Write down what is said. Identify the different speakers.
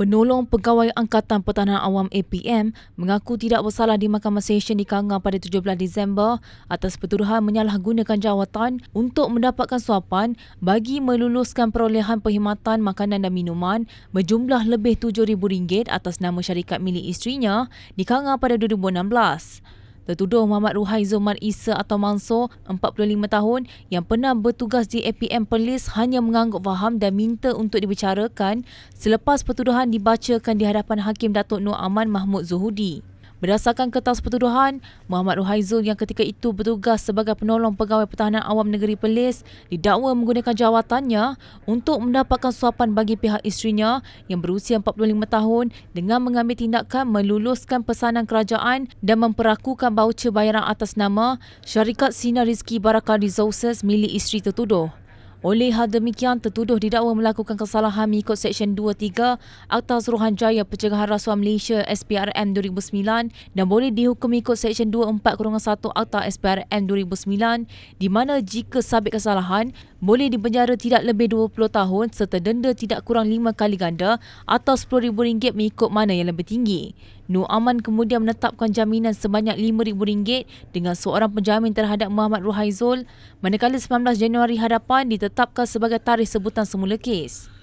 Speaker 1: Penolong Pegawai Angkatan Pertahanan Awam APM mengaku tidak bersalah di Mahkamah Session di Kanga pada 17 Disember atas pertuduhan menyalahgunakan jawatan untuk mendapatkan suapan bagi meluluskan perolehan perkhidmatan makanan dan minuman berjumlah lebih RM7,000 atas nama syarikat milik isterinya di Kanga pada 2016. Tertuduh Muhammad Ruhai Zomar Isa atau Mansor, 45 tahun, yang pernah bertugas di APM Perlis hanya mengangguk faham dan minta untuk dibicarakan selepas pertuduhan dibacakan di hadapan Hakim Datuk Nur Aman Mahmud Zuhudi. Berdasarkan kertas pertuduhan, Muhammad Ruhaizul yang ketika itu bertugas sebagai penolong pegawai pertahanan awam negeri Perlis didakwa menggunakan jawatannya untuk mendapatkan suapan bagi pihak isterinya yang berusia 45 tahun dengan mengambil tindakan meluluskan pesanan kerajaan dan memperakukan baucer bayaran atas nama Syarikat Sinar Rizki Barakah Resources milik isteri tertuduh. Oleh hal demikian, tertuduh didakwa melakukan kesalahan mengikut Seksyen 2.3 Akta Suruhanjaya Pencegahan Rasuah Malaysia SPRM 2009 dan boleh dihukum mengikut Seksyen 24-1 Akta SPRM 2009 di mana jika sabit kesalahan, boleh dipenjara tidak lebih 20 tahun serta denda tidak kurang 5 kali ganda atau RM10,000 mengikut mana yang lebih tinggi. Nur Aman kemudian menetapkan jaminan sebanyak RM5,000 dengan seorang penjamin terhadap Muhammad Ruhaizul manakala 19 Januari hadapan ditetapkan sebagai tarikh sebutan semula kes.